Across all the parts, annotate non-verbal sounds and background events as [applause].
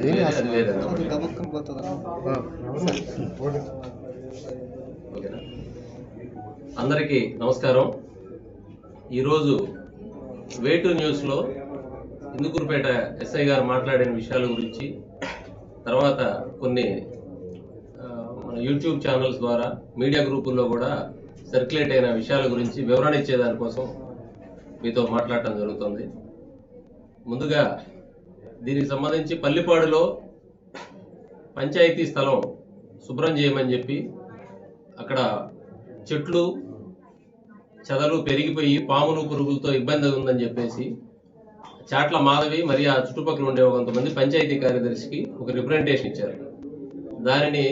ఏమి అసలు పోతుందా? అందరికీ నమస్కారం ఈరోజు వేటు న్యూస్లో ఇందుకూరుపేట ఎస్ఐ గారు మాట్లాడిన విషయాల గురించి తర్వాత కొన్ని మన యూట్యూబ్ ఛానల్స్ ద్వారా మీడియా గ్రూపుల్లో కూడా సర్క్యులేట్ అయిన విషయాల గురించి వివరణ ఇచ్చేదానికోసం మీతో మాట్లాడటం జరుగుతుంది. ముందుగా దీనికి సంబంధించి పల్లిపాడులో పంచాయతీ స్థలం శుభ్రం చేయమని చెప్పి అక్కడ చెట్లు చెదలు పెరిగిపోయి పాములు పురుగులతో ఇబ్బంది ఉందని చెప్పేసి చాట్ల మాధవి మరియు ఆ చుట్టుపక్కల ఉండే కొంతమంది పంచాయతీ కార్యదర్శికి ఒక రిప్రజెంటేషన్ ఇచ్చారు. దానిని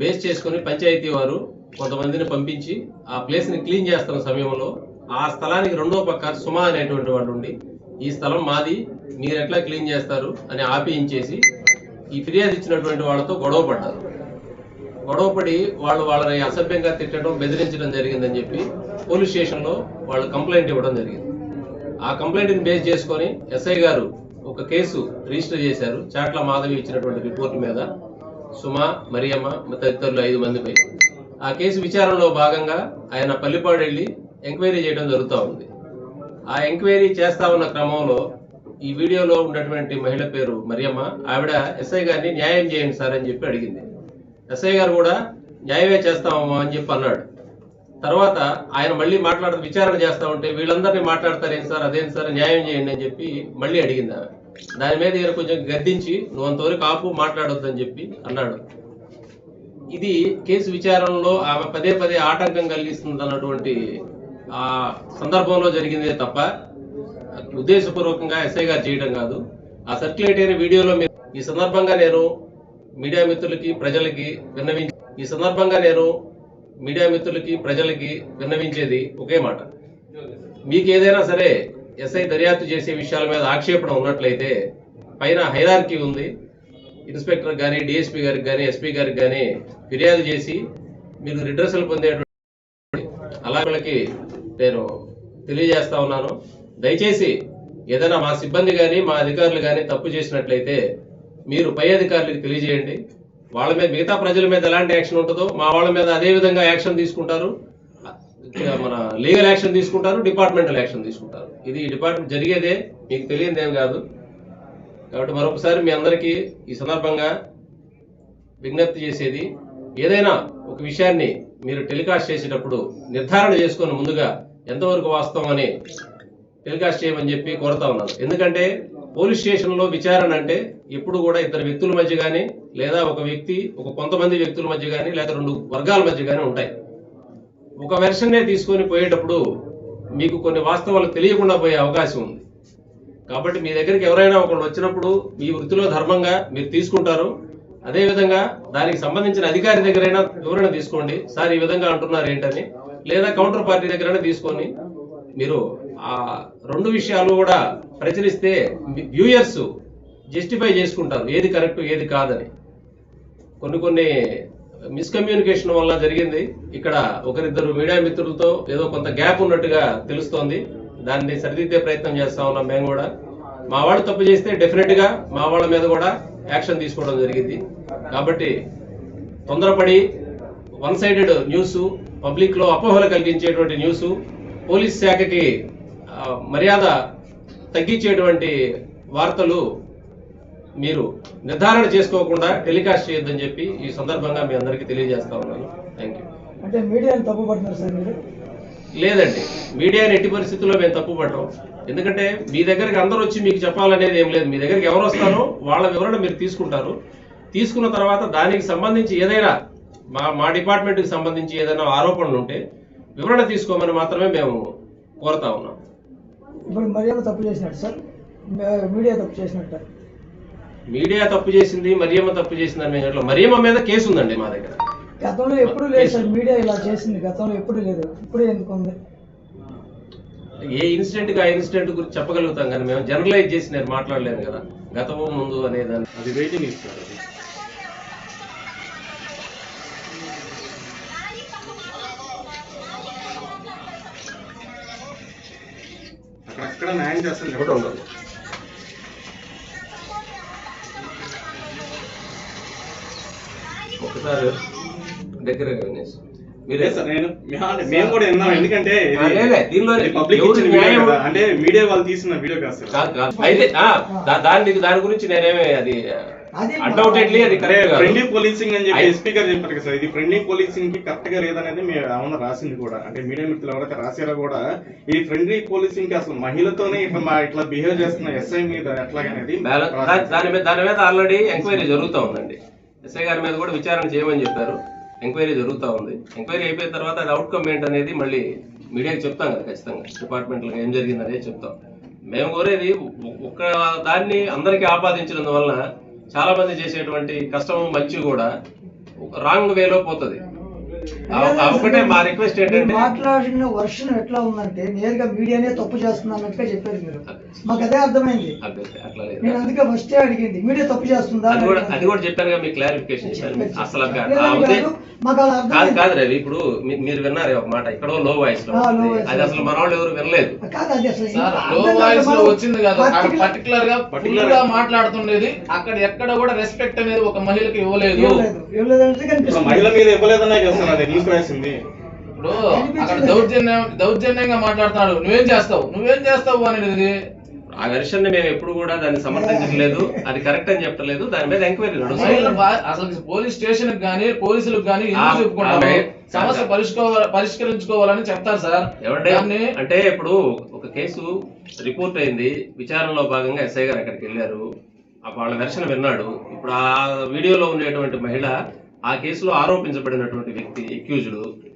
బేస్ చేసుకుని పంచాయతీ వారు కొంతమందిని పంపించి ఆ ప్లేస్ని క్లీన్ చేస్తున్న సమయంలో ఆ స్థలానికి రెండో పక్క సుమా అనేటువంటి వాడు ఉండి ఈ స్థలం మాది మీరు ఎట్లా క్లీన్ చేస్తారు? అని ఆపించేసి ఈ ఫిర్యాదు ఇచ్చినటువంటి వాళ్ళతో గొడవ పడ్డారు. గొడవపడి వాళ్ళు వాళ్ళని అసభ్యంగా తిట్టడం బెదిరించడం జరిగిందని చెప్పి పోలీస్ స్టేషన్లో వాళ్ళు కంప్లైంట్ ఇవ్వడం జరిగింది. ఆ కంప్లైంట్ని బేస్ చేసుకొని ఎస్ఐ గారు ఒక కేసు రిజిస్టర్ చేశారు చాట్ల మాధవి ఇచ్చినటువంటి రిపోర్ట్ మీద. సుమ మరియమ్మ తదితరులు ఐదు మందిపై ఆ కేసు విచారణలో భాగంగా ఆయన పల్లిపాడు వెళ్ళి ఎంక్వైరీ చేయడం జరుగుతూ ఉంది. ఆ ఎంక్వైరీ చేస్తా ఉన్న క్రమంలో ఈ వీడియోలో ఉన్నటువంటి మహిళ పేరు మరియమ్మ. ఆవిడ ఎస్ఐ గారిని న్యాయం చేయండి సార్ అని చెప్పి అడిగింది. ఎస్ఐ గారు కూడా న్యాయమే చేస్తామమ్మా అని చెప్పి అన్నాడు. తర్వాత ఆయన మళ్ళీ మాట్లాడుతూ విచారణ చేస్తా ఉంటే వీళ్ళందరినీ మాట్లాడతారేం సార్ అదేం సార్ న్యాయం చేయండి అని చెప్పి మళ్ళీ అడిగింది ఆమె దాని మీద ఈయన కొంచెం గద్దించి నువ్వు అంతవరకు ఆపు మాట్లాడొద్దని చెప్పి అన్నాడు. ఇది కేసు విచారణలో ఆమె పదే పదే ఆటంకం కలిగిస్తుంది అన్నటువంటి ఆ సందర్భంలో జరిగిందే తప్ప ఉద్దేశపూర్వకంగా ఎస్ఐ గారు చేయడం కాదు. ఆ సర్క్యులేట్ అయిన వీడియోలో మీరు ఈ సందర్భంగా నేను మీడియా మిత్రులకి ప్రజలకి విన్నవించి ఈ సందర్భంగా నేను మీడియా మిత్రులకి ప్రజలకి విన్నవించేది ఒకే మాట. మీకు ఏదైనా సరే ఎస్ఐ దర్యాప్తు చేసే విషయాల మీద ఆక్షేపణ ఉన్నట్లయితే పైన హైరార్కీ ఉంది. ఇన్స్పెక్టర్ కానీ డిఎస్పీ గారికి కానీ ఎస్పీ గారికి కానీ ఫిర్యాదు చేసి మీరు రిడ్రసల్ పొందేటువంటి అలాగలకి నేను తెలియజేస్తా ఉన్నాను. దయచేసి ఏదైనా మా సిబ్బంది కానీ మా అధికారులు కానీ తప్పు చేసినట్లయితే మీరు పై అధికారులకు తెలియజేయండి. వాళ్ళ మీద మిగతా ప్రజల మీద ఎలాంటి యాక్షన్ ఉంటుందో మా వాళ్ళ మీద అదే విధంగా యాక్షన్ తీసుకుంటారు. మన లీగల్ యాక్షన్ తీసుకుంటారు డిపార్ట్మెంటల్ యాక్షన్ తీసుకుంటారు. ఇది డిపార్ట్మెంట్ జరిగేదే మీకు తెలియదేం కాదు. కాబట్టి మరొకసారి మీ అందరికీ ఈ సందర్భంగా విజ్ఞప్తి చేసేది ఏదైనా ఒక విషయాన్ని మీరు టెలికాస్ట్ చేసేటప్పుడు నిర్ధారణ చేసుకొని ముందుగా ఎంతవరకు వాస్తవం అని టెలికాస్ట్ చేయమని చెప్పి కోరుతా ఉన్నాను. ఎందుకంటే పోలీస్ స్టేషన్లో విచారణ అంటే ఎప్పుడు కూడా ఇద్దరు వ్యక్తుల మధ్య కానీ లేదా ఒక వ్యక్తి ఒక కొంతమంది వ్యక్తుల మధ్య కానీ లేదా రెండు వర్గాల మధ్య కానీ ఉంటాయి. ఒక వెర్షన్నే తీసుకొని పోయేటప్పుడు మీకు కొన్ని వాస్తవాలు తెలియకుండా పోయే అవకాశం ఉంది. కాబట్టి మీ దగ్గరికి ఎవరైనా ఒకళ్ళు వచ్చినప్పుడు మీ వృత్తిలో ధర్మంగా మీరు తీసుకుంటారు. అదేవిధంగా దానికి సంబంధించిన అధికారి దగ్గరైనా వివరణ తీసుకోండి. సార్ ఈ విధంగా అంటున్నారు ఏంటని. లేదా కౌంటర్ పార్టీ దగ్గరనే తీసుకొని మీరు ఆ రెండు విషయాలు కూడా ప్రచురిస్తే వ్యూయర్స్ జస్టిఫై చేసుకుంటారు. ఏది కరెక్ట్ ఏది కాదని. కొన్ని కొన్ని మిస్కమ్యూనికేషన్ వల్ల జరిగింది. ఇక్కడ ఒకరిద్దరు మీడియా మిత్రులతో ఏదో కొంత గ్యాప్ ఉన్నట్టుగా తెలుస్తోంది. దాన్ని సరిదిద్దే ప్రయత్నం చేస్తా ఉన్నాం మేము కూడా. మా వాళ్ళు తప్పు చేస్తే డెఫినెట్గా మా వాళ్ళ మీద కూడా యాక్షన్ తీసుకోవడం జరిగింది. కాబట్టి తొందరపడి వన్ సైడెడ్ న్యూస్ పబ్లిక్లో అపోహలు కలిగించేటువంటి న్యూస్ పోలీస్ శాఖకి మర్యాద తగ్గించేటువంటి వార్తలు మీరు నిర్ధారణ చేసుకోకుండా టెలికాస్ట్ చేయొద్దని చెప్పి ఈ సందర్భంగా మీ అందరికీ తెలియజేస్తా ఉన్నాను. థ్యాంక్ యూ అంటే మీడియాని తప్పుపడుతున్నారు సార్ మీరు? లేదండి. మీడియాని ఎట్టి పరిస్థితుల్లో మేము తప్పు పట్టం. ఎందుకంటే మీ దగ్గరికి అందరూ వచ్చి మీకు చెప్పాలనేది ఏం లేదు. మీ దగ్గరికి ఎవరు వస్తారో వాళ్ళ వివరణ మీరు తీసుకుంటారు. తీసుకున్న తర్వాత దానికి సంబంధించి ఏదైనా మా మా డిపార్ట్మెంట్కి సంబంధించి ఏదైనా ఆరోపణలు ఉంటే వివరణ తీసుకోమని మాత్రమే మేము కోరుతా ఉన్నాం. ఇప్పుడు మరియమ్మ తప్పు చేసినట్టు సార్. మీడియా తప్పు చేసినట్టు. మీడియా తప్పు చేసింది మరియమ్మ తప్పు చేసిందని మేము ఎట్లా మరియమ్మ మీద కేసు ఉందండి మా దగ్గర. గతంలో ఎప్పుడు లేదు సార్. మీడియా ఇలా చేసింది. గతంలో ఎప్పుడు లేదు. ఇప్పుడు ఎందుకు ఉంది? ఏ ఇన్సిడెంట్ ఆ ఇన్సిడెంట్ గురించి చెప్పగలుగుతాం కానీ మేము జనరలైజ్ చేసి నేను మాట్లాడలేను కదా. గతము ముందు అనేదాన్ని అది వెయిటింగ్ ఇస్తారు ఎక్కడ న్యాయం చేస్తాను ఒకటి ఉండదు ఒకసారి దగ్గర మీరే సార్. నేను మేము కూడా విన్నాం. ఎందుకంటే దీనిలో పబ్లిక్ ఎవరు ఇచ్చిన వీడియో న్యాయం- కదా. అంటే మీడియా వాళ్ళు తీసిన వీడియో కాదు సార్. అయితే దాని దాని గురించి నేనేమి అది అన్డౌటెడ్లీ అది కరెక్ట్ ఫ్రెండ్లీ పోలీసింగ్ అని చెప్పి అయి- స్పీకర్ చెప్పారు కదా సార్. ఇది ఫ్రెండ్లీ పోలీసింగ్కి కరెక్ట్గా లేదనేది మీరు ఏమన్నా రాసింది కూడా. అంటే మీడియా మిత్రులు ఎవరైతే రాశారో కూడా ఈ ఫ్రెండ్లీ పోలీసింగ్కి అసలు మహిళతోనే ఇట్లా మా ఇట్లా బిహేవ్ చేస్తున్న ఎస్ఐ మీద ఎట్లాగనేది దాని మీద దాని మీద ఆల్రెడీ ఎంక్వైరీ జరుగుతూ ఉందండి. ఎస్ఐ గారి మీద కూడా విచారణ చేయమని చెప్పారు. ఎంక్వైరీ జరుగుతూ ఉంది. ఎంక్వైరీ అయిపోయిన తర్వాత అది అవుట్కమ్ ఏంటనేది మళ్ళీ మీడియాకి చెప్తాం కదా ఖచ్చితంగా. డిపార్ట్మెంట్లో ఏం జరిగింది అనేది చెప్తాం. మేము కోరేది ఒక్క దాన్ని అందరికీ ఆపాదించినందువలన చాలా మంది చేసేటువంటి కష్టం మంచి కూడా రాంగ్ వేలో పోతుంది. ఒకటే మా రిక్వెస్ట్ ఏంటంటే మాట్లాడిన వర్షన్ ఎట్లా ఉందంటే నేరుగా మీడియానే తప్పు చేస్తుంది అన్నట్టుగా చెప్పారు మీరు. మాకు అదే అర్థమైంది. అదే, అట్లా లేదు? నేను అందుకే ఫస్టే అడిగింది మీడియా తప్పు చేస్తుందా అది కూడా అడిగాను. అది కూడా చెప్పాను మీ క్లారిఫికేషన్ చెప్పాను అసలు కాదు, మాకు కాదు అర్థమైంది. కాదు రవి ఇప్పుడు మీరు విన్నారు ఒక మాట ఎక్కడో లో వాయిస్లో అది. అసలు మన వాళ్ళు ఎవరు వినలేదు. కాదు అది అసలు సార్ ఇంకా లో. వాయిస్లో వచ్చింది కాదు. పర్టికులర్గా ఫుల్గా మాట్లాడుతుండేది. అక్కడ ఎక్కడ కూడా రెస్పెక్ట్ అనేది ఒక మహిళకి ఇవ్వలేదు. మహిళ మీద ఇవ్వలేదనే కదా న్యూస్ రాసింది. ఇప్పుడు అక్కడ దౌర్జన్యం దౌర్జన్యంగా మాట్లాడుతున్నాడు. నువ్వేం చేస్తావు? నువ్వేం చేస్తావు అనేది ఆ వెర్షన్ని మేము ఎప్పుడు కూడా దాన్ని సమర్థించలేదు అది కరెక్ట్ అని చెప్పలేదు. దాని మీద ఎంక్వైరీ అసలు పోలీస్ స్టేషన్ గానీ పోలీసులకు ఆమె- సమస్య పరిష్కో పరిష్కరించుకోవాలని చెప్తారు సార్. దాన్ని అంటే ఇప్పుడు ఒక కేసు రిపోర్ట్ అయింది. విచారణలో భాగంగా ఎస్ఐ గారు అక్కడికి వెళ్ళారు. ఆ వాళ్ళ వెర్షన్ విన్నాడు. ఇప్పుడు ఆ వీడియోలో ఉండేటువంటి మహిళ ఆ కేసులో ఆరోపించబడినటువంటి వ్యక్తి ఎక్యూజ్డ్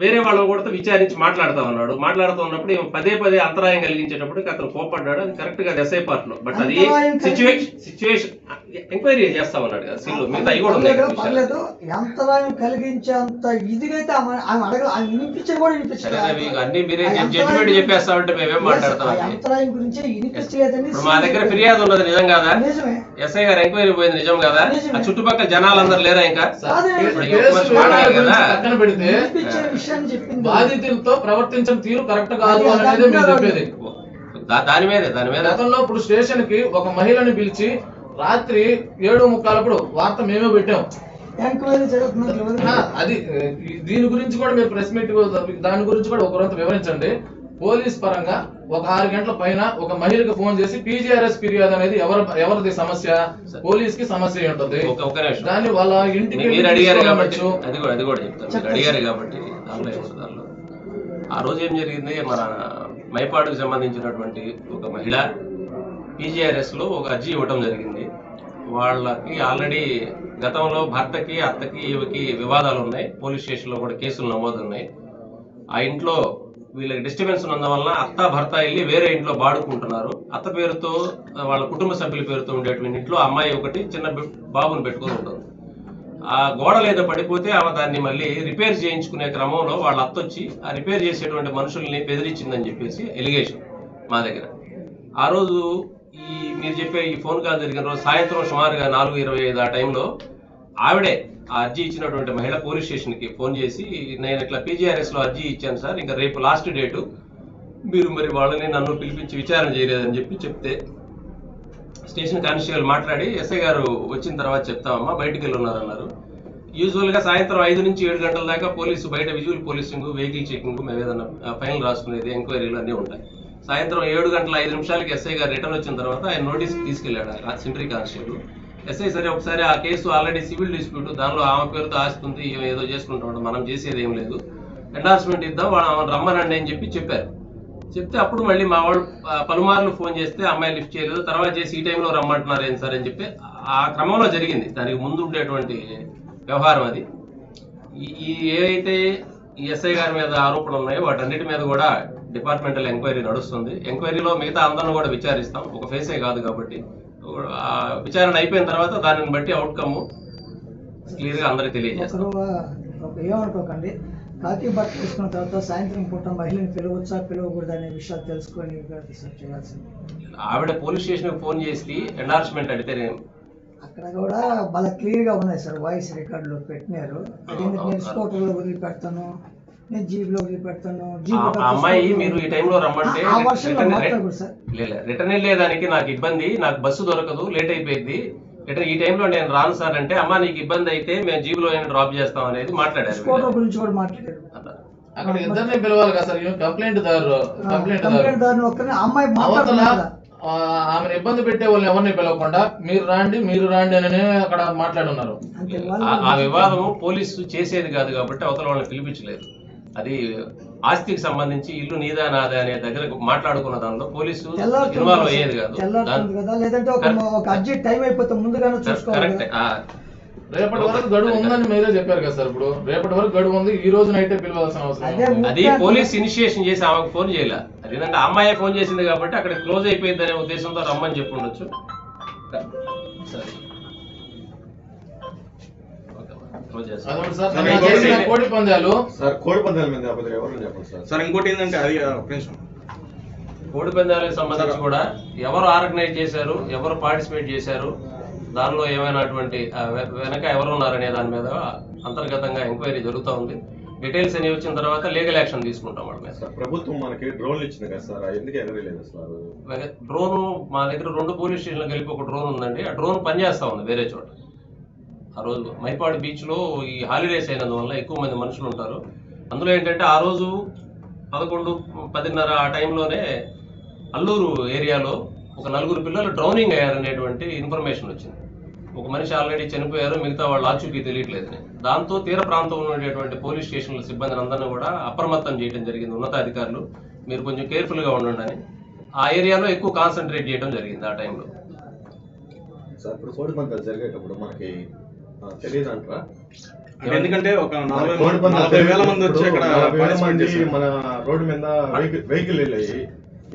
వేరే వాళ్ళు కూడా విచారించి మాట్లాడుతా ఉన్నాడు. మాట్లాడుతూ ఉన్నప్పుడు పదే పదే అంతరాయం కలిగించేటప్పుడు అతను కోపడ్డాడు అది కరెక్ట్గా ఎస్ఐ పార్ట్లో. బట్ అది సిచ్యువేషన్ సిచ్యువేషన్ ఎంక్వైరీ చేస్తా ఉన్నాడు కదా. సీల్ మిగతా అవి కూడా ఉన్నాయి పర్లేదు, అంతరాయం కలిగించేంత ఇదిగా అయితే ఆమె ఆమె అడగ ఆమె వినిపించని కూడా సరే రవి, వినిపించలేదు అన్ని మీరే జడ్జిమెంట్ చెప్పేస్తామంటే మేమేం మాట్లాడతాం అంతరాయం గురించి వినిపించలేదని మా దగ్గర ఫిర్యాదు ఉన్నది నిజం కాదా? నిజమే. ఎస్ఐ గారు ఎంక్వైరీ పోయింది నిజం కదా. ఆ చుట్టుపక్కల జనాలందరూ లేరా ఇంకా? ఇప్పుడు కదా. విషయాన్ని చెప్పింది. బాధితులతో ప్రవర్తించిన తీరు కరెక్ట్ కాదు అనేది మీరు. చెప్పేది. దాని మీదే దాని మీద. గతంలో ఇప్పుడు స్టేషన్కి ఒక మహిళని పిలిచి రాత్రి ఏడు ముక్కాలప్పుడు వార్త మేమే పెట్టాం? అది దీని గురించి కూడా మీరు ప్రెస్ మీట్ దాని గురించి కూడా ఒక రొంత వివరించండి. పోలీస్ పరంగా ఒక ఆరు గంటల పైన ఒక మహిళకు ఫోన్ చేసి పీజీఆర్ఎస్ ఫిర్యాదు అనేది ఎవరి ఎవరిది సమస్య? పోలీస్కి సమస్య ఉంటుంది ఒక ఒక నిమిషం. దాన్ని వాళ్ళ ఇంటికి మీరు అడిగారు కాబట్టి అది కూడా అది కూడా చెప్తాను. అడిగారు కాబట్టి. దానిలో ఏముంది దానిలో ఆ రోజు ఏం జరిగింది? మన మైపాడుకు సంబంధించినటువంటి ఒక మహిళ పీజీఆర్ఎస్లో ఒక అర్జీ ఇవ్వడం జరిగింది. వాళ్ళకి ఆల్రెడీ గతంలో భర్తకి అత్తకి ఈవికి వివాదాలు ఉన్నాయి. పోలీస్ స్టేషన్లో కూడా కేసులు నమోదు ఉన్నాయి ఆ ఇంట్లో వీళ్ళకి డిస్టర్బెన్స్ ఉన్నందువలన అత్త భర్త వెళ్ళి వేరే ఇంట్లో బాడుకుంటున్నారు. అత్త పేరుతో వాళ్ళ కుటుంబ సభ్యుల పేరుతో ఉండేటువంటి ఇంట్లో అమ్మాయి ఒకటి చిన్న బాబుని పెట్టుకొని ఉంటుంది. ఆ గోడలు ఏదో పడిపోతే ఆమె దాన్ని మళ్ళీ రిపేర్ చేయించుకునే క్రమంలో వాళ్ళ అత్తొచ్చి ఆ రిపేర్ చేసేటువంటి మనుషుల్ని బెదిరించిందని చెప్పేసి ఎలిగేషన్ మా దగ్గర. ఆ రోజు ఈ మీరు చెప్పే ఈ ఫోన్ కాల్ జరిగిన రోజు సాయంత్రం సుమారుగా నాలుగు ఇరవై ఐదు ఆ టైంలో ఆవిడే ఆ అర్జీ ఇచ్చినటువంటి మహిళ పోలీస్ స్టేషన్కి ఫోన్ చేసి నేను ఇట్లా పీజీఆర్ఎస్లో అర్జీ ఇచ్చాను సార్ ఇంకా రేపు లాస్ట్ డేటు. మీరు మరి వాళ్ళని నన్ను పిలిపించి విచారణ చేయలేదని చెప్పి చెప్తే స్టేషన్ కానిస్టేబుల్ మాట్లాడి ఎస్ఐ గారు వచ్చిన తర్వాత చెప్తామమ్మా బయటికి వెళ్ళి ఉన్నారన్నారు యూజువల్గా సాయంత్రం ఐదు నుంచి ఏడు గంటల దాకా పోలీసు బయట విజువల్ పోలీసింగ్ వెహికల్ చెకింగ్ మేము ఏదైనా ఫైన్ రాసుకునేది ఎంక్వైరీలు అన్నీ ఉంటాయి. సాయంత్రం ఏడు గంటల ఐదు నిమిషాలకి ఎస్ఐ గారు రిటర్న్ వచ్చిన తర్వాత ఆయన నోటీస్ తీసుకెళ్ళాడు ఆ సింట్రీ కానిస్టేబుల్. ఎస్ఐ సరే ఒకసారి ఆ కేసు ఆల్రెడీ సివిల్ డిస్ప్యూట్ దానిలో ఆమె పేరుతో ఆస్తుంది ఏదో చేసుకుంటాం మనం చేసేది ఏం లేదు. ఎండార్స్మెంట్ ఇద్దాం వాళ్ళు రమ్మనండి అని చెప్పి చెప్పారు. చెప్తే అప్పుడు మళ్ళీ మా వాళ్ళు పలుమార్లు ఫోన్ చేస్తే అమ్మాయి లిఫ్ట్ చేయలేదు. తర్వాత చేసి ఈ టైంలో రమ్మంటున్నారు ఏం సార్ అని చెప్పి ఆ క్రమంలో జరిగింది. దానికి ముందు ఉండేటువంటి వ్యవహారం అది. ఈ ఏవైతే ఈ ఎస్ఐ గారి మీద ఆరోపణలు ఉన్నాయో వాటన్నిటి మీద కూడా డిపార్ట్మెంటల్ ఎంక్వైరీ నడుస్తుంది. ఎంక్వైరీలో మిగతా అందరిని కూడా విచారిస్తాం. ఒక ఫేసే కాదు కాబట్టి. విచారణ అయిపోయిన తర్వాత దానిని బట్టి అవుట్కమ్ క్లియర్గా అందరికీ అందరికి తెలియజేస్తాం ఏమనుకోకండి కాకి బట్ట తీసుకున్న తర్వాత సాయంత్రం పూట మహిళని పిలవచ్చా పిలవకూడదు అనే విషయాలు తెలుసుకొని చేయాల్సింది. ఆవిడ పోలీస్ స్టేషన్ ఫోన్ చేసి ఎండార్స్మెంట్ అడిగితే నేను అక్కడ కూడా బాగా క్లియర్గా ఉన్నాయి సార్ వాయిస్ రికార్డులో పెట్టినారు. నేను స్కూటర్లో వదిలిపెడతాను నేను జీబీలో పెడతాను ఆ జీబీలో ఆ అమ్మాయి మీరు ఈ టైంలో రమ్మంటే రిటర్న్ వెళ్ళేదానికి నాకు ఇబ్బంది నాకు బస్సు దొరకదు లేట్ అయిపోయింది రిటర్న్ ఈ టైంలో నేను రాను సార్ అంటే అమ్మా నీకు ఇబ్బంది అయితే మేము జీబులో డ్రాప్ చేస్తాం అనేది మాట్లాడారు స్కూటర్ వీళ్ళు. గురించి కూడా మాట్లాడారు. అక్కడ ఇద్దరిని పిలవాలి కదా సార్ కంప్లైంట్ దారు కంప్లైంట్ దారు. అమ్మాయి ఆమెను ఇబ్బంది పెట్టే వాళ్ళని ఎవరిని పిలవకుండా మీరు రాండి మీరు రాండి అని అక్కడ మాట్లాడున్నారు. ఆ- వాళ్ళు ఆ వివాదం పోలీసు చేసేది కాదు కాబట్టి అవతల వాళ్ళని పిలిపించలేదు. అది ఆస్తికి సంబంధించి ఇల్లు నీదా నాదా అనే దగ్గర మాట్లాడుకున్న దానిలో పోలీసు ఇన్వాల్వ్ కదా అయ్యేది. కాదు. లేదంటే ఒక అర్జెంట్ టైం అయిపోతే ముందుగానే చూసుకోవాలి కరెక్ట్. రేపటి వరకు గడువు ఉందని మీరే చెప్పారు కదా సార్ ఇప్పుడు. రేపటి వరకు గడువు ఉంది ఈ రోజు నైటే పిలవాల్సిన అవసరం అదే పోలీస్ ఇనిషియేషన్ చేసి ఆమెకు ఫోన్ చేయలే. అదేంటంటే అమ్మాయి ఫోన్ చేసింది కాబట్టి అక్కడ క్లోజ్ అయిపోయింది అనే ఉద్దేశంతో రమ్మని చెప్పి ఉండొచ్చు. సరే. కోడి పందాలు. సార్ కోడి పందాల మీద ఎవరు చెప్పండి సార్? సార్ ఇంకోటి ఏంటంటే అది నిమిషం. కోడి పందాలకు సంబంధించి కూడా ఎవరు ఆర్గనైజ్ చేశారు ఎవరు పార్టిసిపేట్ చేశారు దానిలో ఏమైనటువంటి వెనక ఎవరు ఉన్నారనే దాని మీద అంతర్గతంగా ఎంక్వైరీ జరుగుతూ ఉంది. డీటెయిల్స్ అనేవి వచ్చిన తర్వాత లీగల్ యాక్షన్ తీసుకుంటాం వాళ్ళ మీద. సార్ ప్రభుత్వం మనకి డ్రోన్లు ఇచ్చింది కదా సార్ అది ఎందుకు ఎగరలేదు సార్? డ్రోన్ మా దగ్గర రెండు పోలీస్ స్టేషన్లు కలిపి ఒక డ్రోన్ ఉందండి. ఆ డ్రోన్ పనిచేస్తా ఉంది వేరే చోట. ఆ రోజు మైపాడు బీచ్లో ఈ హాలిడేస్ అయినందువల్ల ఎక్కువ మంది మనుషులు ఉంటారు. అందులో ఏంటంటే ఆ రోజు పదకొండు పదిన్నర ఆ టైంలోనే అల్లూరు ఏరియాలో ఒక నలుగురు పిల్లలు డ్రౌనింగ్ అయ్యారనేటువంటి ఇన్ఫర్మేషన్ వచ్చింది. ఒక మనిషి ఆల్రెడీ చనిపోయారు మిగతా వాళ్ళు ఆచూకీ తెలియట్లేదని దాంతో తీర ప్రాంతంలో ఉండేటువంటి పోలీస్ స్టేషన్ల సిబ్బందిని అందరినీ కూడా అప్రమత్తం చేయడం జరిగింది. ఉన్నతాధికారులు మీరు కొంచెం కేర్ఫుల్గా ఉండండి అని ఆ ఏరియాలో ఎక్కువ కాన్సన్ట్రేట్ చేయడం జరిగింది ఆ టైంలో సార్ ఇప్పుడు కోడి పందాలు జరిగేటప్పుడు మనకి తెలియదు అంటారా అంటే ఎందుకంటే ఒక నలభై వేల మంది వచ్చి అక్కడ మంది. మన రోడ్డు మీద వెహికల్ వెళ్ళాయి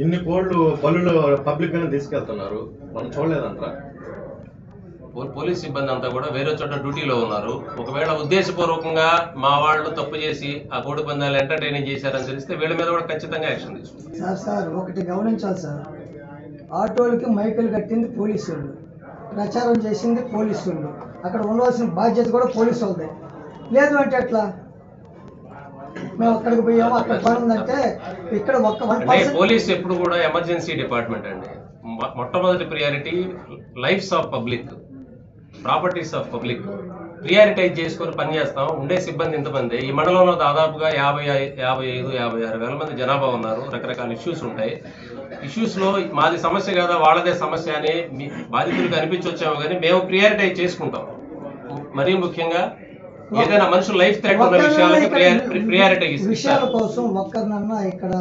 ఇన్ని కోళ్ళు బల్లులు పబ్లిక్ గానే తీసుకెళ్తున్నారు. మనం చూడలేదంటారా? పోలీస్ సిబ్బంది అంతా కూడా వేరే చోట డ్యూటీలో ఉన్నారు. ఒకవేళ ఉద్దేశపూర్వకంగా మా వాళ్ళు తప్పు చేసి ఆ కోడి పందాలు ఎంటర్టైనింగ్ చేశారని తెలిస్తే వీళ్ళ మీద కూడా ఖచ్చితంగా యాక్షన్ తీసుకుంటాం సార్ సార్ ఒకటి గమనించాలి సార్. ఆటోలకి మైకులు కట్టింది పోలీసు వాళ్ళు ప్రచారం చేసింది పోలీసు వాళ్ళు అక్కడ ఉండవలసిన బాధ్యత కూడా పోలీసు వాళ్ళదే. లేదు అంటే ఎట్లా? మేము అక్కడికి పోయాము అక్కడ పని ఉందంటే ఇక్కడ ఒక్క వన్ పోలీస్ ఎప్పుడు కూడా ఎమర్జెన్సీ డిపార్ట్మెంట్ అండి. మొట్టమొదటి priority lives of public properties of public prioritise చేసుకొని పనిచేస్తాం ఉండే సిబ్బంది ఇంతమంది. ఈ మండలంలో దాదాపుగా యాభై యాభై ఐదు యాభై ఆరు వేల మంది జనాభా ఉన్నారు. రకరకాల ఇష్యూస్ ఉంటాయి. ఇష్యూస్లో మాది సమస్య కదా? వాళ్ళదే సమస్య అని బాధితులకు అనిపించొచ్చాము కానీ మేము ప్రియారిటైజ్ చేసుకుంటాం. మరీ ముఖ్యంగా ఏదైనా మనుషుల లైఫ్ థ్రెట్ ఉన్న విషయాలకి ప్రియారిటీ విషయాల కోసం ఒక్కరినన్నా ఇక్కడ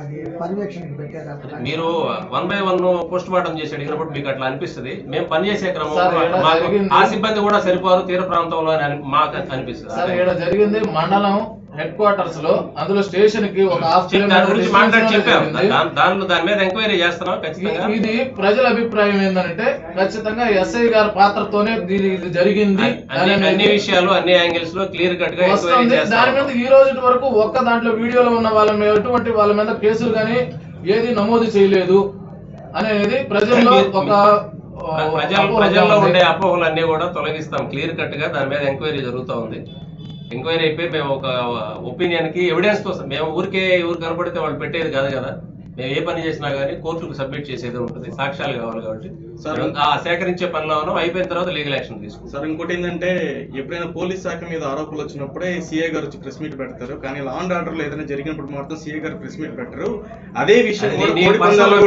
అది పర్యవేక్షణకి పెట్టారు అక్కడ. మీరు one by one post mortem చేసి అడిగినప్పుడు మీకు అట్లా అనిపిస్తుంది మేము పనిచేసే క్రమంలో మాకు జరిగింది? ఆ సిబ్బంది కూడా సరిపోరు తీర ప్రాంతంలో అని మాకు అనిపిస్తుంది జరిగింది మండలం హెడ్ క్వార్టర్స్లో అందులో స్టేషన్కి ఒక హాఫ్ దాని దానిలో మీద ఎంక్వైరీ చేస్తున్నాం ఖచ్చితంగా. ఇ- ఇది ప్రజల అభిప్రాయం ఏంటంటే ఖచ్చితంగా ఎస్ఐ గారి పాత్రతోనే ఇది జరిగింది. అన్ని విషయాలు అన్ని యాంగిల్స్లో క్లియర్ కట్గా దాని మీద ఈ రోజు వరకు ఒక్క దాంట్లో వీడియోలో ఉన్న వాళ్ళ మీద ఎటువంటి వాళ్ళ మీద కేసులు కానీ ఏది నమోదు చేయలేదు అనేది ప్రజల్లో ఒక ప్రజల్లో. ఉండే అపోహలు అన్ని కూడా తొలగిస్తాం. క్లియర్ కట్గా దాని మీద ఎంక్వైరీ జరుగుతూ ఉంది. ఎంక్వైరీ అయిపోయి మేము ఒక ఒపీనియన్కి ఎవిడెన్స్ కోసం మేము ఊరికే ఎవరు కనపడితే వాళ్ళు పెట్టేది కాదు కదా. మేము ఏ పని చేసినా కానీ కోర్టుకు సబ్మిట్ చేసేది ఉంటుంది. సాక్ష్యాలు కావాలి కాబట్టి. ఆ సేకరించే పనిలో ఉన్నాం. అయిపోయిన తర్వాత లీగల్ యాక్షన్ తీసుకుంటాం. సార్ ఇంకోటి ఏంటంటే ఎప్పుడైనా పోలీస్ శాఖ మీద ఆరోపణలు వచ్చినప్పుడే సీఏ గారు వచ్చి ప్రెస్ మీట్ పెడతారు. కానీ లా అండ్ ఆర్డర్లో ఏదైనా జరిగినప్పుడు మాత్రం సీఏ గారు ప్రెస్ మీట్ పెట్టరు. అదే విషయం అది కూడా పందాలు?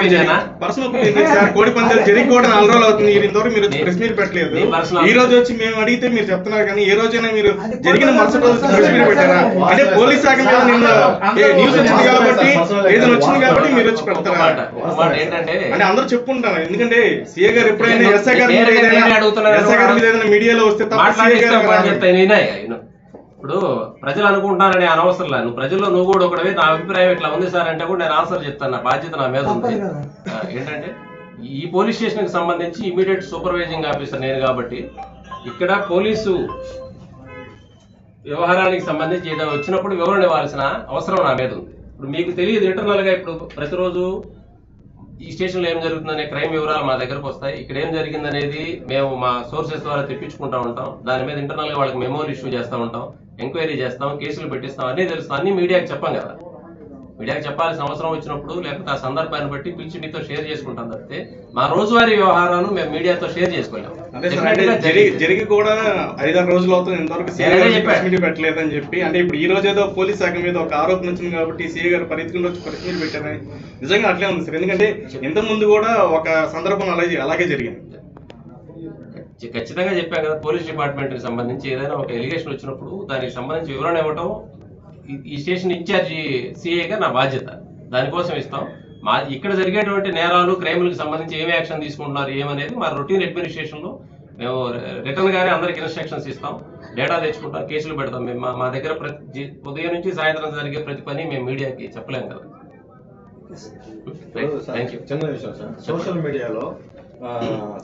జరిగి- కోడి నాలుగు రోజులు అవుతుంది. ఈ ఇంతవరకు మీరు ప్రెస్ మీట్ పెట్టలేదు. ఈ రోజు వచ్చి మేము అడిగితే మీరు చెప్తున్నారు కానీ ఏ రోజైనా మీరు జరిగిన మరుసటి రోజు ప్రెస్ మీట్ పెట్టారా? అంటే పోలీస్ శాఖ మీద నిన్న ఏ న్యూస్ వచ్చింది కాబట్టి ఏదైనా వచ్చింది కాబట్టి పెడతారా? ఏంటంటే అంటే అందరూ చెప్పుకుంటారు ఎందుకంటే సీఏ గారు ఎప్పుడైనా ఎస్ఐ గారి ఎస్ఐ గారి మీద ఏదైనా మీడియాలో వస్తే ఇప్పుడు ప్రజలు అనుకుంటున్నారని అనవసరం లేదు నువ్వు ప్రజల్లో నువ్వు కూడా ఒకటివి నా అభిప్రాయం ఇట్లా ఉంది సార్ అంటే కూడా నేను ఆన్సర్ చెప్తాను. నా బాధ్యత నా మీద ఉంది. ఏంటంటే ఈ పోలీస్ స్టేషన్కి సంబంధించి ఇమీడియట్ సూపర్వైజింగ్ ఆఫీసర్ నేను కాబట్టి ఇక్కడ పోలీసు వ్యవహారానికి సంబంధించి ఏదో వచ్చినప్పుడు వివరణ ఇవ్వాల్సిన అవసరం నా మీద ఉంది. ఇప్పుడు మీకు తెలియదు ఇంటర్నల్గా ఇప్పుడు ప్రతిరోజు ఈ స్టేషన్లో ఏం జరుగుతుందనే క్రైమ్ వివరాలు మా దగ్గరకు వస్తాయి. ఇక్కడ ఏం జరిగిందనేది మేము మా సోర్సెస్ ద్వారా తెప్పించుకుంటా ఉంటాం. దాని మీద ఇంటర్నల్గా వాళ్ళకి మెమోలు ఇష్యూ చేస్తూ ఉంటాం. ఎంక్వైరీ చేస్తాం. కేసులు పెట్టిస్తాం. అన్నీ తెలుస్తాం. అన్ని మీడియాకి చెప్పాం కదా. మీడియాకి చెప్పాల్సిన అవసరం వచ్చినప్పుడు లేకపోతే ఆ సందర్భాన్ని బట్టి పిలిచి మీతో షేర్ చేసుకుంటాం తప్పితే మా రోజువారీ వ్యవహారాలు మేము మీడియాతో షేర్ చేసుకోలేము. జరిగి కూడా ఐదారు రోజులు అవుతుంది ఇంతవరకు. ప్రెస్ మీట్ పెట్టలేదని చెప్పి అంటే ఇప్పుడు ఈ రోజు ఏదో పోలీస్ శాఖ మీద ఒక ఆరోపణ వచ్చింది కాబట్టి సీఏ గారు పరిధిలో వచ్చి ప్రెస్ మీట్ పెట్టారని నిజంగా అట్లే ఉంది సార్. ఎందుకంటే ఇంత ముందు కూడా ఒక సందర్భం అలాగే అలాగే జరిగింది. ఖచ్చి- ఖచ్చితంగా చెప్పాను కదా పోలీస్ డిపార్ట్మెంట్కి సంబంధించి ఏదైనా ఒక ఎలిగేషన్ వచ్చినప్పుడు దానికి సంబంధించి వివరణ ఇవ్వటం ఈ- స్టేషన్ ఇన్ఛార్జి సిఐగా నా బాధ్యత. దానికోసం ఇస్తాం. మా ఇక్కడ జరిగేటువంటి నేరాలు క్రైములకు సంబంధించి ఏమి యాక్షన్ తీసుకుంటున్నారు ఏమనేది మా రొటీన్ అడ్మినిస్ట్రేషన్లో మేము రిటర్న్ గానే అందరికి ఇన్స్ట్రక్షన్స్ ఇస్తాం. డేటా తెచ్చుకుంటాం కేసులు పెడతాం. మేము మా- దగ్గర ప్రతి ఉదయం నుంచి సాయంత్రం జరిగే ప్రతి పని మేము మీడియాకి చెప్పలేం కదా. చిన్న విషయం సార్. సోషల్ మీడియాలో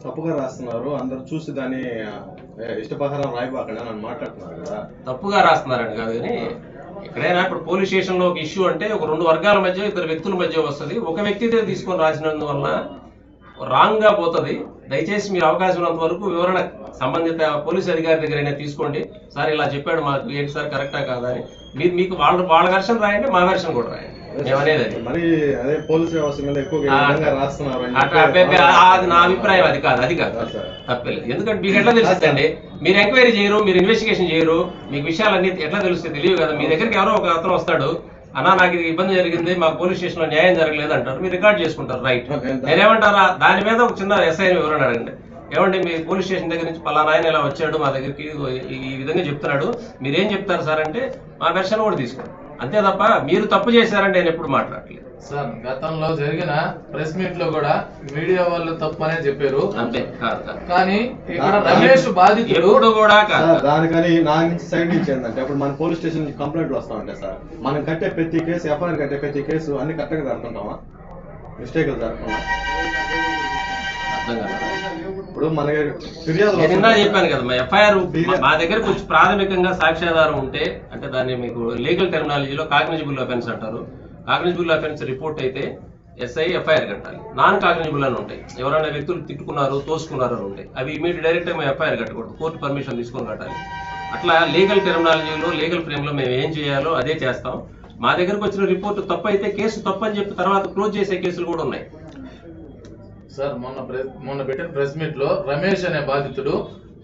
తప్పుగా రాస్తున్నారు. అందరు చూసి దాన్ని ఆ, ఇష్టప్రకారం రాయిపోకండి అని మాట్లాడుతున్నారు కదా. తప్పుగా రాస్తున్నారని కాదు కానీ ఎక్కడైనా ఇప్పుడు పోలీస్ స్టేషన్లో ఒక ఇష్యూ అంటే ఒక రెండు వర్గాల మధ్య ఇద్దరు వ్యక్తుల మధ్య వస్తుంది. ఒక వ్యక్తిదే తీసుకొని రాసినందువల్ల రాంగ్గా పోతుంది. దయచేసి మీరు అవకాశం ఉన్నంత వరకు వివరణ సంబంధిత పోలీస్ అధికారి దగ్గరైనా తీసుకోండి. సార్ ఇలా చెప్పాడు మాకు ఏంటి సార్ కరెక్టా కాదా అని. మీరు మీకు వాళ్ళ వాళ్ళ వెర్షన్ రాయండి మా వెర్షన్ కూడా రాయండి. మరి అదే పోలీస్ వ్యవస్థ మీద ఎక్కువగా రాస్తున్నారు నా అభిప్రాయం అది కాదు అది కాదు. తప్పలేదు. ఎందుకంటే మీకు ఎట్లా తెలుస్తుందండి? మీరు ఎంక్వైరీ చేయరు మీరు ఇన్వెస్టిగేషన్ చేయరు మీకు విషయాలన్నీ ఎట్లా తెలుస్తాయి తెలియదు కదా. మీ దగ్గరికి ఎవరో ఒక అతను వస్తాడు. అన్నా నాకు ఇది ఇబ్బంది జరిగింది మాకు పోలీస్ స్టేషన్లో న్యాయం జరగలేదు అంటారు. మీరు రికార్డ్ చేసుకుంటారు. రైట్. నేనేమంటారా? దాని మీద ఒక చిన్న ఎస్ఐ వివరణ అడగండి. ఏమండి మీ పోలీస్ స్టేషన్ దగ్గర నుంచి పలానా ఆయన ఇలా వచ్చాడు మా దగ్గరికి ఈ- విధంగా చెప్తున్నాడు. మీరేం చెప్తారు సార్ అంటే మా వెర్షన్ కూడా తీసుకోండి. అంతే తప్ప మీరు తప్పు చేశారంటే నేను ఎప్పుడు మాట్లాడలేదు సార్ గతంలో జరిగిన ప్రెస్ మీట్లో కూడా మీడియా వాళ్ళు తప్పు అనే చెప్పారు. అంతే కానీ ఇక్కడ రమేష్ బాధితుడు కూడా దానికని నా నుంచి సైడ్ నుంచి ఏంటంటే ఇప్పుడు మన పోలీస్ స్టేషన్ నుంచి కంప్లైంట్లు వస్తా ఉంటాయి సార్. మనం కట్టే ప్రతి కేసు ఎఫ్ఐఆర్ కట్టే ప్రతి కేసు అన్ని కరెక్ట్గా జరుగుతుంటామా మిస్టేక్ కాదు ఇప్పుడు మన ఫిర్యాదులు నేను ఇందా వస్తుంటాయి. చెప్పాను కదా మా ఎఫ్ఐఆర్ మా దగ్గరకు వచ్చి ప్రాథమికంగా సాక్ష్యాధారం ఉంటే అంటే దాన్ని మీకు లీగల్ టెర్మినాలజీలో కాగ్నిజిబుల్ అఫెన్స్ అంటారు. కాగ్నిజిబుల్ అఫెన్స్ రిపోర్ట్ అయితే ఎస్ఐ ఎఫ్ఐఆర్ కట్టాలి. నాన్ కాగ్నిజిబుల్ అని ఉంటాయి. ఎవరైనా వ్యక్తులు తిట్టుకున్నారు తోసుకున్నారు అని ఉంటాయి. అవి ఇమీడియట్ డైరెక్ట్ మేము ఎఫ్ఐఆర్ కట్టకూడదు. కోర్టు పర్మిషన్ తీసుకొని కట్టాలి. అట్లా లీగల్ టెర్మినాలజీలో లీగల్ ఫ్రేమ్లో మేము ఏం చేయాలో అదే చేస్తాం. మా దగ్గరకు వచ్చిన రిపోర్ట్ తప్పు అయితే కేసు తప్పు అని చెప్పి తర్వాత క్లోజ్ చేసే కేసులు కూడా ఉన్నాయి. సార్ మొన్న మొన్న పెట్టిన ప్రెస్ మీట్లో రమేష్ అనే బాధితుడు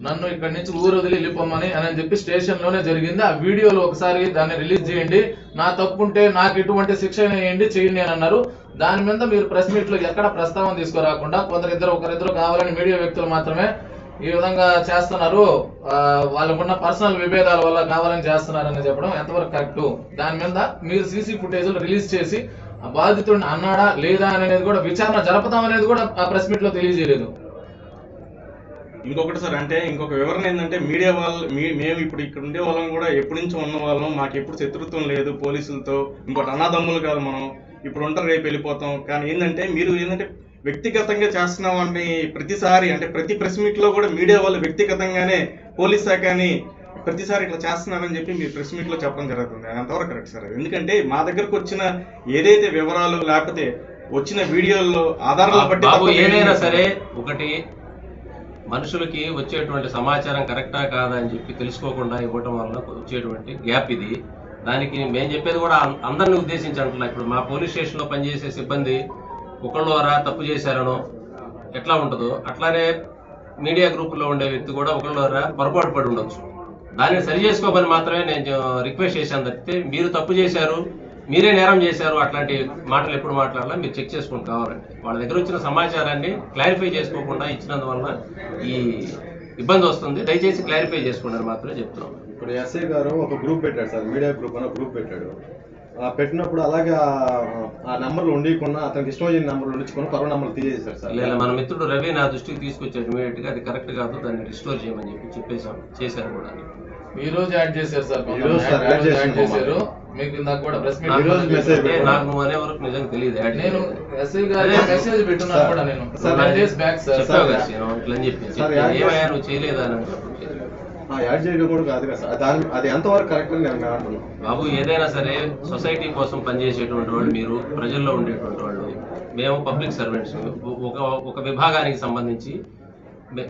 నన్ను ఇక్కడి నుంచి ఊరు వదిలి వెళ్ళిపోమని అని చెప్పి స్టేషన్లోనే జరిగింది. ఆ వీడియోలో ఒకసారి దాన్ని రిలీజ్ చేయండి. నా తప్పు ఉంటే నాకు ఎటువంటి శిక్షణ వేయండి చేయండి అని అన్నారు. దాని మీద మీరు ప్రెస్ మీట్లో ఎక్కడ ప్రస్తావన తీసుకురాకుండా కొందరిద్దరు ఒకరిద్దరు కావాలని మీడియా వ్యక్తులు మాత్రమే ఈ విధంగా చేస్తున్నారు. వాళ్ళకున్న పర్సనల్ విభేదాల వల్ల కావాలని చేస్తున్నారని చెప్పడం ఎంతవరకు కరెక్ట్? దాని మీద మీరు సీసీ ఫుటేజ్ రిలీజ్ చేసి ఆ బాధితుడిని అన్నాడా లేదా అనేది కూడా విచారణ జరపదాం అనేది కూడా ఆ ప్రెస్ మీట్లో తెలియజేయలేదు. ఇంకొకటి సార్ అంటే ఇంకొక వివరణ ఏంటంటే మీడియా వాళ్ళు మీ- మేము ఇప్పుడు ఇక్కడ ఉండే వాళ్ళం కూడా ఎప్పటి నుంచి ఉన్న వాళ్ళం మాకు ఎప్పుడు శత్రుత్వం లేదు పోలీసులతో. ఇంకోటి అనాదమ్ములు కాదు మనం. ఇప్పుడు ఉంటారు రేపు వెళ్ళిపోతాం. కానీ ఏంటంటే మీరు ఏంటంటే వ్యక్తిగతంగా చేస్తున్నామని ప్రతిసారి అంటే ప్రతి ప్రెస్ మీట్లో కూడా మీడియా వాళ్ళు వ్యక్తిగతంగానే పోలీస్ శాఖని ప్రతిసారి ఇట్లా చేస్తున్నారని చెప్పి మీరు ప్రెస్ మీట్లో చెప్పడం జరుగుతుంది. అంతవరకు కరెక్ట్ సార్ ఎందుకంటే మా దగ్గరకు వచ్చిన ఏదైతే వివరాలు లేకపోతే వచ్చిన వీడియోల్లో ఆధారాలు బట్టి ఏదైనా సరే. ఒకటి మనుషులకి వచ్చేటువంటి సమాచారం కరెక్టా కాదా అని చెప్పి తెలుసుకోకుండా ఇవ్వటం వల్ల వచ్చేటువంటి గ్యాప్ ఇది. దానికి మేము చెప్పేది కూడా అందరిని ఉద్దేశించి అంటున్నా ఇప్పుడు మా పోలీస్ స్టేషన్లో పనిచేసే సిబ్బంది ఒకళ్ళ ద్వారా తప్పు చేశారనో ఎట్లా ఉంటుందో అట్లానే మీడియా గ్రూపులో ఉండే వ్యక్తి కూడా ఒకళ్ళ ద్వారా పొరపాటు పడి ఉండొచ్చు. దాన్ని సరి చేసుకోమని మాత్రమే నేను రిక్వెస్ట్ చేశాను తప్పితే మీరు తప్పు చేశారు మీరే నేరం చేశారు అట్లాంటి మాటలు ఎప్పుడు మాట్లాడాలా మీరు చెక్ చేసుకుని కావాలండి వాళ్ళ దగ్గర వచ్చిన సమాచారాన్ని క్లారిఫై చేసుకోకుండా ఇచ్చినందువల్ల ఈ ఇబ్బంది వస్తుంది. దయచేసి క్లారిఫై చేసుకోండి అని మాత్రమే చెప్తున్నాం. ఇప్పుడు ఎస్ఐ గారు ఒక గ్రూప్ పెట్టాడు సార్ మీడియా గ్రూప్ అని గ్రూప్ పెట్టాడు. ఆ పెట్టినప్పుడు అలాగే ఆ- నెంబర్లు ఉండకుండా అతనికి ఇష్టం వచ్చిన నెంబర్లు ఉంచుకొని కొత్త నెంబర్లు తీసేశారు సార్. లేదా మన మిత్రుడు రవి నా దృష్టికి తీసుకొచ్చాడు ఇమీడియట్గా అది కరెక్ట్ కాదు దాన్ని రిస్టోర్ చేయమని చెప్పి చెప్పేశాం చేశారు కూడా. ఈ రోజు యాడ్ చేశారు సార్ ఈ రోజు సార్ యాడ్ చేశారు మీకు ఇందాక కూడా ప్రెస్ మీట్ ఈ రోజు మెసేజ్ నాకు నువ్వు అనే వరకు నిజంగా తెలియదు యాడ్ నేను. ఎస్ఐ గారి మెసేజ్ పెట్టున్నాను కూడా నేను. సార్, డేస్ బ్యాక్ సార్ చెప్పావు కదా ఇట్లా అని చెప్పి. ఏమయ్యా నువ్వు చేయలేదా అని అన్నప్పుడు ఆ, యాడ్ చేయడం కూడా కాదు కదా సార్. దాని అది ఎంతవరకు కరెక్ట్ అని నేను అంటున్నాను బాబు ఏదైనా సరే సొసైటీ కోసం పనిచేసేటువంటి వాళ్ళు మీరు ప్రజల్లో ఉండేటువంటి వాళ్ళు మేము పబ్లిక్ సర్వెంట్స్ ఒక ఒక విభాగానికి సంబంధించి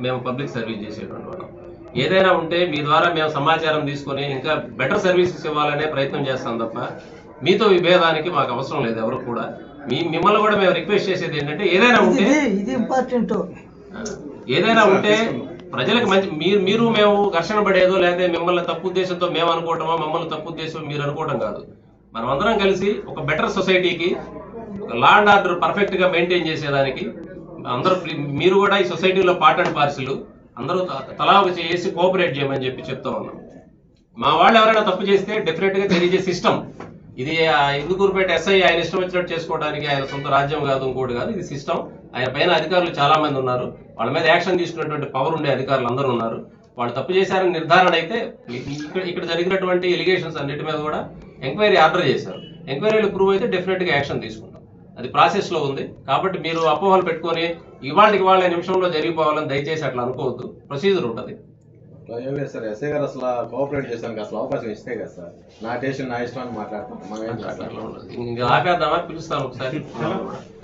మేము పబ్లిక్ సర్వీస్ చేసేటువంటి వాళ్ళం. ఏదైనా ఉంటే మీ ద్వారా మేము సమాచారం తీసుకొని ఇంకా బెటర్ సర్వీసెస్ ఇవ్వాలనే ప్రయత్నం చేస్తాం తప్ప మీతో విభేదానికి మాకు అవసరం లేదు ఎవరు కూడా. మీ మిమ్మల్ని కూడా మేము రిక్వెస్ట్ చేసేది ఏంటంటే ఏదైనా ఉంటే ఇది ఇంపార్టెంట్ ఏదైనా ఉంటే ప్రజలకు మంచి మీరు మీరు మేము ఘర్షణ పడేదో లేకపోతే మిమ్మల్ని తప్పు ఉద్దేశంతో మేము అనుకోవటమో మమ్మల్ని తప్పు ఉద్దేశం మీరు అనుకోవడం కాదు. మనం అందరం కలిసి ఒక బెటర్ సొసైటీకి లా అండ్ ఆర్డర్ పర్ఫెక్ట్గా మెయింటైన్ చేసేదానికి అందరూ మీరు కూడా ఈ సొసైటీలో పార్ట్ అండ్ పార్సిల్ అందరూ తలా ఒక చేసి కోఆపరేట్ చేయమని చెప్పి చెప్తా ఉన్నాం. మా వాళ్ళు ఎవరైనా తప్పు చేస్తే డెఫినెట్గా తెలియజే సిస్టమ్ ఇది ఆ ఇందుకూరుపేట ఎస్ఐ ఆయన ఇష్టం వచ్చినట్టు చేసుకోవడానికి ఆయన సొంత రాజ్యం కాదు ఇంకోటి కాదు ఇది సిస్టమ్ ఆయన పైన అధికారులు చాలా మంది ఉన్నారు. వాళ్ళ మీద యాక్షన్ తీసుకున్నటువంటి పవర్ ఉండే అధికారులు అందరూ ఉన్నారు. వాళ్ళు తప్పు చేశారని నిర్ధారణ అయితే ఇక్కడ ఇక్కడ జరిగినటువంటి ఎలిగేషన్స్ అన్నిటి మీద కూడా ఎంక్వైరీ ఆర్డర్ చేశారు. ఎంక్వైరీలు ప్రూవ్ అయితే డెఫినెట్గా యాక్షన్ తీసుకుంటాం. అది ప్రాసెస్లో ఉంది. కాబట్టి మీరు అపోహలు పెట్టుకొని ఇవాళకి వాళ్ళ నిమిషంలో జరిగిపోవాలని దయచేసి అట్లా అనుకోవద్దు. ప్రొసీజర్ ఉంటుంది. ఏం లేదు సార్ ఎస్ఐ గారు అసలు కోఆపరేట్ అసలు అవకాశం ఇస్తే కదా సార్. నా టేషన్ నా ఇష్టం అని మాట్లాడుతున్నాం మనం ఏం అట్లా చేస్తాం? అట్లా ఉండదు. ఇంకా ఆపేద్దామా? పిలుస్తాను ఒకసారి. [laughs]